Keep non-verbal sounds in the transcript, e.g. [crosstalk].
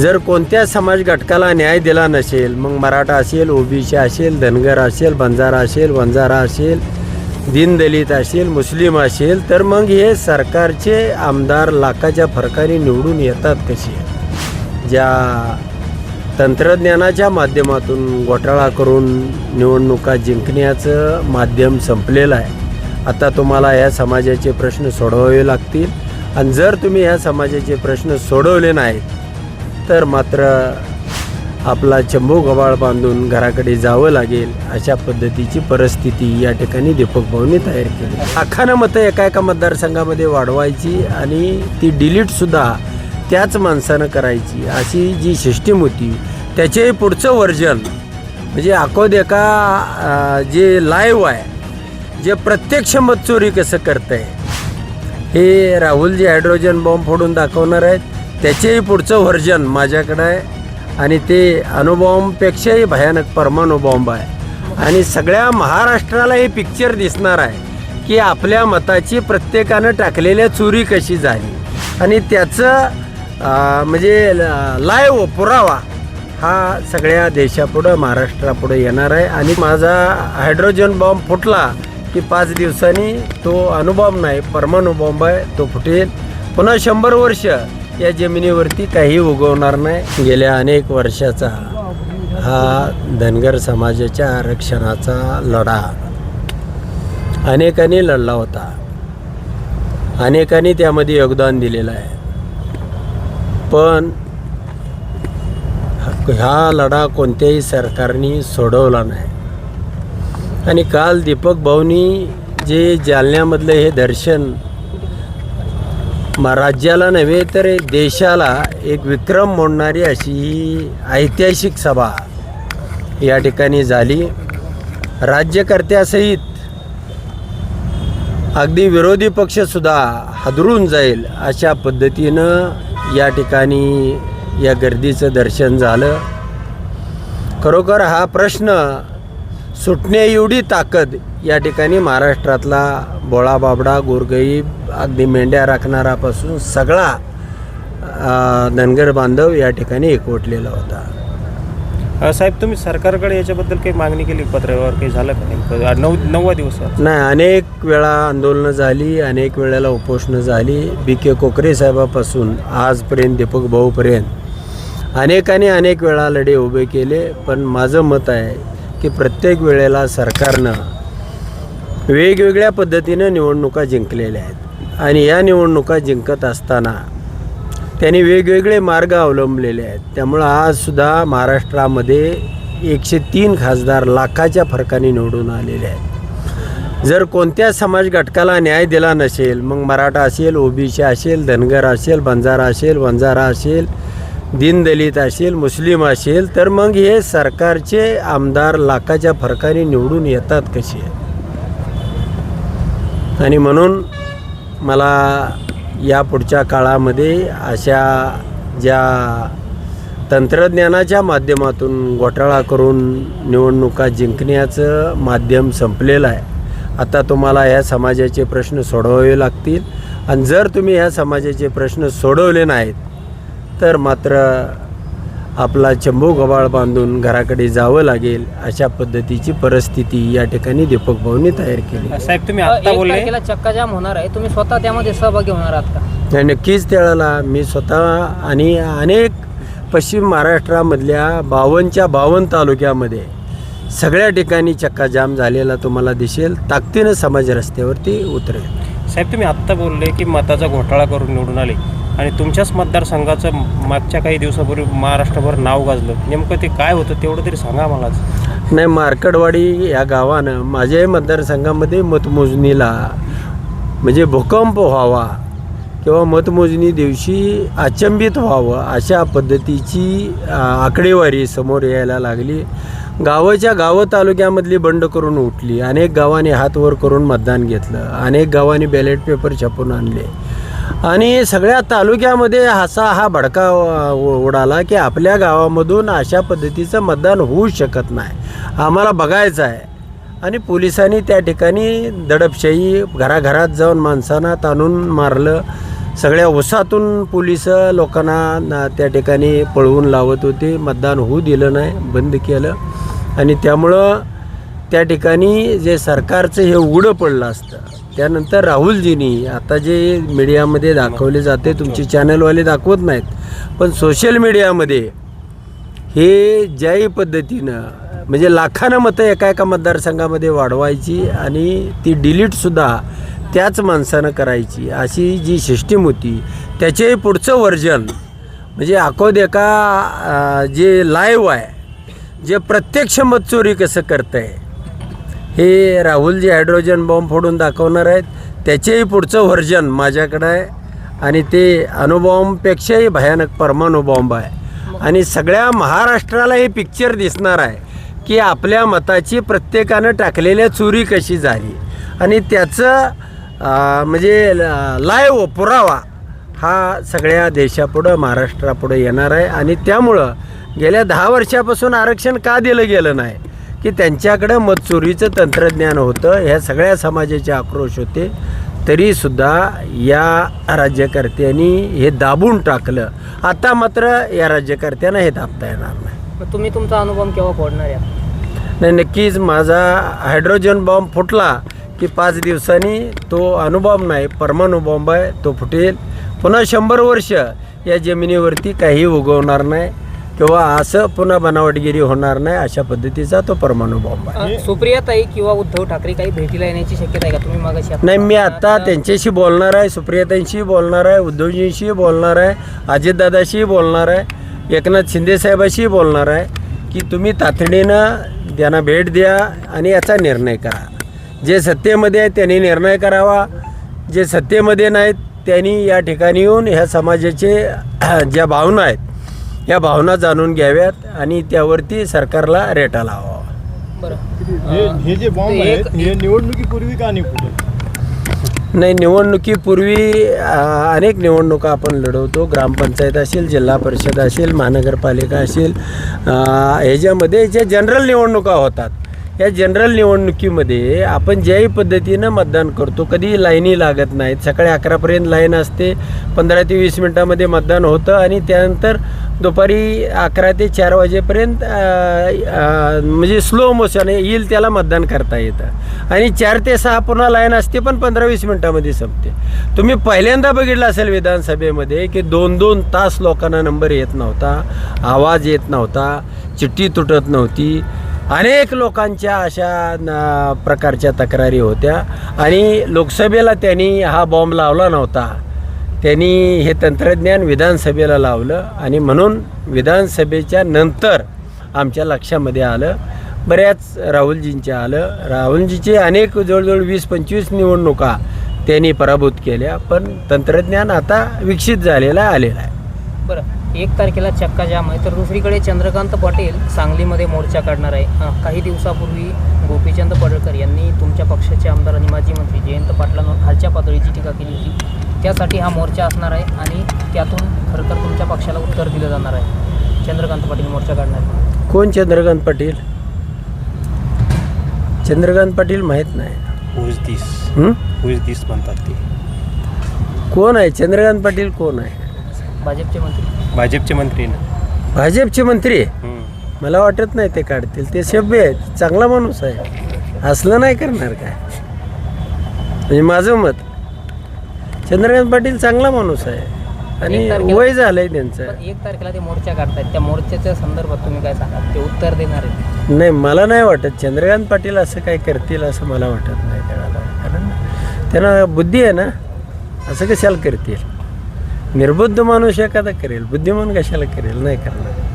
जर कोणत्या समाज घटकाला न्याय दिला नसेल मग मराठा असेल ओबीसी असेल धनगर असेल बंजारा असेल वंजारा असेल दीनदलित असेल मुस्लिम असेल तर मग हे सरकारचे आमदार लाखाच्या फरकाने निवडून येतात कसे? ज्या तंत्रज्ञानाच्या माध्यमातून घोटाळा करून निवडणुका जिंकण्याचं माध्यम संपलेलं आहे. आता तुम्हाला या समाजाचे प्रश्न सोडवावे लागतील. आणि जर तुम्ही या समाजाचे प्रश्न सोडवले नाहीत तर मात्र आपला चंबू गबाळ बांधून घराकडे जावं लागेल अशा पद्धतीची परिस्थिती या ठिकाणी दीपक भाऊंनी तयार केली. अखानं मतं एका एका मतदारसंघामध्ये वाढवायची आणि ती डिलीटसुद्धा त्याच माणसानं करायची अशी जी सिस्टीम होती त्याचे पुढचं वर्जन म्हणजे अकोद एका जे लाईव्ह आहे जे प्रत्यक्ष मतचोरी कसं करतंय हे राहुलजी हायड्रोजन बॉम्ब फोडून दाखवणार आहेत. त्याचेही पुढचं व्हर्जन माझ्याकडं आहे. आणि ते अणुबॉम्बपेक्षाही भयानक परमाणु बॉम्ब आहे. आणि सगळ्या महाराष्ट्राला हे पिक्चर दिसणार आहे की आपल्या मताची प्रत्येकानं टाकलेल्या चोरी कशी झाली. आणि त्याचं म्हणजे लाईव्ह पुरावा हा सगळ्या देशापुढं महाराष्ट्रापुढं येणार आहे. आणि माझा हायड्रोजन बॉम्ब फुटला की पाच दिवसांनी तो अणुबॉम्ब नाही परमाणु बॉम्ब आहे तो फुटेल. पुन्हा शंभर वर्ष या जमिनीवरती काही उगवणार नाही. गेल्या अनेक वर्षाचा हा धनगर समाजाच्या आरक्षणाचा लढा अनेकांनी लढला होता. अनेकांनी त्यामध्ये योगदान दिलेलं आहे. पण हा लढा कोणत्याही सरकारने सोडवला नाही. आणि काल दीपक भाऊनी जे जालन्यामधलं हे दर्शन राज्याला नव्हे तर देशाला एक विक्रम मोडणारी अशी ही ऐतिहासिक सभा या ठिकाणी झाली. राज्यकर्त्यासहित अगदी विरोधी पक्षसुद्धा हादरून जाईल अशा पद्धतीनं या ठिकाणी या गर्दीचं दर्शन झालं. खरोखर हा प्रश्न सुटण्याएवढी ताकद या ठिकाणी महाराष्ट्रातला बोळा बाबडा गोरगरीब अगदी मेंढ्या राखणारापासून सगळा धनगर बांधव या ठिकाणी एकवटलेला होता. साहेब तुम्ही सरकारकडे याच्याबद्दल काही मागणी केली पत्रावर काही झालं का आ, नऊ नववा दिवस आहे. नाही अनेक वेळा आंदोलनं झाली अनेक वेळेला उपोषणं झाली. बी. के. कोकरे साहेबापासून आजपर्यंत दीपक भाऊपर्यंत अनेकाने अनेक वेळा लढे उभे केले. पण माझं मत आहे की प्रत्येक वेळेला सरकारनं वेगवेगळ्या पद्धतीनं निवडणुका जिंकलेल्या आहेत. आणि या निवडणुका जिंकत असताना त्यांनी वेगवेगळे मार्ग अवलंबलेले आहेत. त्यामुळं आजसुद्धा महाराष्ट्रामध्ये एकशे तीन खासदार लाखाच्या फरकाने निवडून आलेले आहेत. जर कोणत्या समाज घटकाला न्याय दिला नसेल मग मराठा असेल ओबीसी असेल धनगर असेल बंजारा असेल वंजारा असेल दीनदलित असेल मुस्लिम असेल तर मग हे सरकारचे आमदार लाखाच्या फरकाने निवडून येतात कसे? आणि म्हणून मला या पुढच्या काळामध्ये अशा ज्या तंत्रज्ञानाच्या माध्यमातून घोटाळा करून निवडणुका जिंकण्याचं माध्यम संपलेलं आहे. आता तुम्हाला या समाजाचे प्रश्न सोडवावे लागतील. आणि जर तुम्ही या समाजाचे प्रश्न सोडवले नाहीत तर मात्र आपला चंबू गबाळ बांधून घराकडे जावं लागेल अशा पद्धतीची परिस्थिती या ठिकाणी दीपक भाऊनी तयार केली. साहेब तुम्ही आत्ता एक बोलले? तारखेला चक्का जाम होणार आहे. तुम्ही स्वतः त्यामध्ये सहभागी होणार आहात का? नक्कीच त्यावेळेला मी स्वतः आणि अनेक पश्चिम महाराष्ट्रामधल्या बावनच्या बावन्न तालुक्यामध्ये सगळ्या ठिकाणी चक्काजाम झालेला तुम्हाला दिसेल. ताकदीनं समाज रस्त्यावरती उतरेल. साहेब तुम्ही आत्ता बोलले की मताचा घोटाळा करून निवडून आले. आणि तुमच्याच मतदारसंघाचं मागच्या काही दिवसापूर्वी महाराष्ट्रभर नाव गाजलं. नेमकं ते काय होतं तेवढं तरी सांगा मला नाही मार्कडवाडी या गावानं माझ्याही मतदारसंघामध्ये मतमोजणीला म्हणजे भूकंप व्हावा किंवा मतमोजणी दिवशी अचंबित व्हावं अशा पद्धतीची आकडेवारी समोर यायला लागली. गावाच्या गावं तालुक्यामधली बंड करून उठली. अनेक गावांनी हात वर करून मतदान घेतलं. अनेक गावांनी बॅलेट पेपर छापून आणले. आणि सगळ्या तालुक्यामध्ये असा हा भडका उडाला की आपल्या गावामधून अशा पद्धतीचं मतदान होऊ शकत नाही. आम्हाला बघायचं आहे. आणि पोलिसांनी त्या ठिकाणी दडपशाही घराघरात जाऊन माणसांना ताणून मारलं. सगळ्या उसातून पोलीस लोकांना ना- त्या ठिकाणी पळवून लावत होते. मतदान होऊ दिलं नाही बंद केलं. आणि त्यामुळं त्या ठिकाणी जे सरकारचं हे उघडं पडलं असतं त्यानंतर राहुलजींनी आता जे मीडियामध्ये दाखवले जाते तुमचे चॅनलवाले दाखवत नाहीत पण सोशल मीडियामध्ये हे ज्याही पद्धतीनं म्हणजे लाखानं मतं एका एका मतदारसंघामध्ये वाढवायची आणि ती डिलीटसुद्धा त्याच माणसानं करायची अशी जी सिस्टीम होती त्याचे पुढचं वर्जन म्हणजे अकोद एका जे लाईव्ह आहे जे प्रत्यक्ष मतचोरी कसं करतं आहे हे राहुल जे हायड्रोजन बॉम्ब फोडून दाखवणार आहेत त्याचेही पुढचं व्हर्जन माझ्याकडं आहे. आणि ते अणुबॉम्बपेक्षाही भयानक परमाणु बॉम्ब आहे. आणि सगळ्या महाराष्ट्राला हे पिक्चर दिसणार आहे की आपल्या मताची प्रत्येकानं टाकलेल्या चोरी कशी झाली. आणि त्याचं म्हणजे लाईव्ह पुरावा हा सगळ्या देशापुढं महाराष्ट्रापुढं येणार आहे. आणि त्यामुळं गेल्या दहा वर्षापासून आरक्षण का दिलं गेलं नाही? की त्यांच्याकडं मतचोरीचं तंत्रज्ञान होतं ह्या सगळ्या समाजाचे आक्रोश होते तरीसुद्धा या राज्यकर्त्यांनी हे दाबून टाकलं. आता मात्र या राज्यकर्त्यांना हे दाबता येणार नाही. तुम्ही तुमचा अनुभव केव्हा फोडणार आहे? नाही नक्कीच माझा हायड्रोजन बॉम्ब फुटला की पाच दिवसांनी तो अणुबॉम्ब नाही परमाणु बॉम्ब आहे तो फुटेल. पुन्हा शंभर वर्ष या जमिनीवरती काही उगवणार नाही. किंवा असं पुन्हा बनावटगिरी होणार नाही अशा पद्धतीचा तो परमाणु बॉम्ब आहे. सुप्रियाताई किंवा उद्धव ठाकरे काही भेटीला येण्याची शक्यता आहे का? तुम्ही मागाशी नाही मी आता त्यांच्याशी बोलणार आहे सुप्रियाताईंशी बोलणार आहे उद्धवजींशी बोलणार आहे अजितदादाशी बोलणार आहे एकनाथ शिंदेसाहेबाशी बोलणार आहे की तुम्ही तातडीनं त्यांना भेट द्या आणि याचा निर्णय करा. जे सत्तेमध्ये आहे त्यांनी निर्णय करावा. जे सत्तेमध्ये नाहीत त्यांनी या ठिकाणी येऊन ह्या समाजाचे [clears throat] ज्या भावना आहेत या भावना जाणून घ्याव्यात आणि त्यावरती सरकारला रेटा लावावा. बरं. हे हे जे बॉम्ब आहेत हे निवडणुकीपूर्वी का नाही निवडणुकीपूर्वी अनेक निवडणुका आपण लढवतो. ग्रामपंचायत असेल जिल्हा परिषद असेल महानगरपालिका असेल ह्याच्यामध्ये ज्या जनरल निवडणुका होतात या जनरल निवडणुकीमध्ये आपण ज्याही पद्धतीनं मतदान करतो कधी लाईनी लागत नाहीत. सकाळी अकरापर्यंत लाईन असते पंधरा ते वीस मिनटामध्ये मतदान होतं आणि त्यानंतर दुपारी अकरा ते चार वाजेपर्यंत म्हणजे स्लो मोशन येईल त्याला मतदान करता येतं. आणि चार ते सहा पुन्हा लाईन असते पण पंधरा वीस मिनटामध्ये संपते. तुम्ही पहिल्यांदा बघितलं असेल विधानसभेमध्ये की दोन दोन तास लोकांना नंबर येत नव्हता आवाज येत नव्हता चिठ्ठी तुटत नव्हती. अनेक लोकांच्या अशा न- प्रकारच्या तक्रारी होत्या. आणि लोकसभेला त्यांनी हा बॉम्ब लावला नव्हता. त्यांनी हे तंत्रज्ञान विधानसभेला लावलं आणि म्हणून विधानसभेच्या नंतर आमच्या लक्षामध्ये आलं बऱ्याच राहुलजींच्या आलं. राहुलजीचे अनेक जवळजवळ वीस पंचवीस निवडणुका त्यांनी पराभूत केल्या पण तंत्रज्ञान आता विकसित झालेलं आलेलं आहे. बरं एक तारखेला चक्का जाम आहे तर दुसरीकडे चंद्रकांत पाटील सांगलीमध्ये मोर्चा काढणार आहे. काही दिवसापूर्वी गोपीचंद पडळकर यांनी तुमच्या पक्षाचे आमदार आणि माजी मंत्री जयंत पाटलांवर खालच्या पातळीची टीका केली होती. त्यासाठी हा मोर्चा असणार आहे आणि त्यातून खरं तर तुमच्या पक्षाला उत्तर दिलं जाणार आहे. चंद्रकांत पाटील मोर्चा काढणार. कोण चंद्रकांत पाटील? चंद्रकांत पाटील माहीत नाही. हं? म्हणतात ते. कोण आहे? चंद्रकांत पाटील कोण आहे? भाजपचे मंत्री. भाजपचे मंत्री ना. भाजपचे मंत्री? आहे हं. मला वाटत नाही ते काढतील. ते सभ्य आहेत. चांगला माणूस आहे. असलं नाही करणार काय? म्हणजे माझं मत. चंद्रकांत पाटील चांगला माणूस आहे. आणि वय झालंय त्यांचं. एक तारखेला ते मोर्चा काढतायत. त्या मोर्चाच्या संदर्भात तुम्ही काय सांगा ते उत्तर देणार आहे नाही मला नाही वाटत. चंद्रकांत पाटील असं काय करतील असं मला वाटत नाही त्याला कारण त्यांना बुद्धी आहे ना. असं कशाला करतील? निर्बुद्ध माणूस एखादा करेल. बुद्धिमान कशाला करेल? नाही करणार.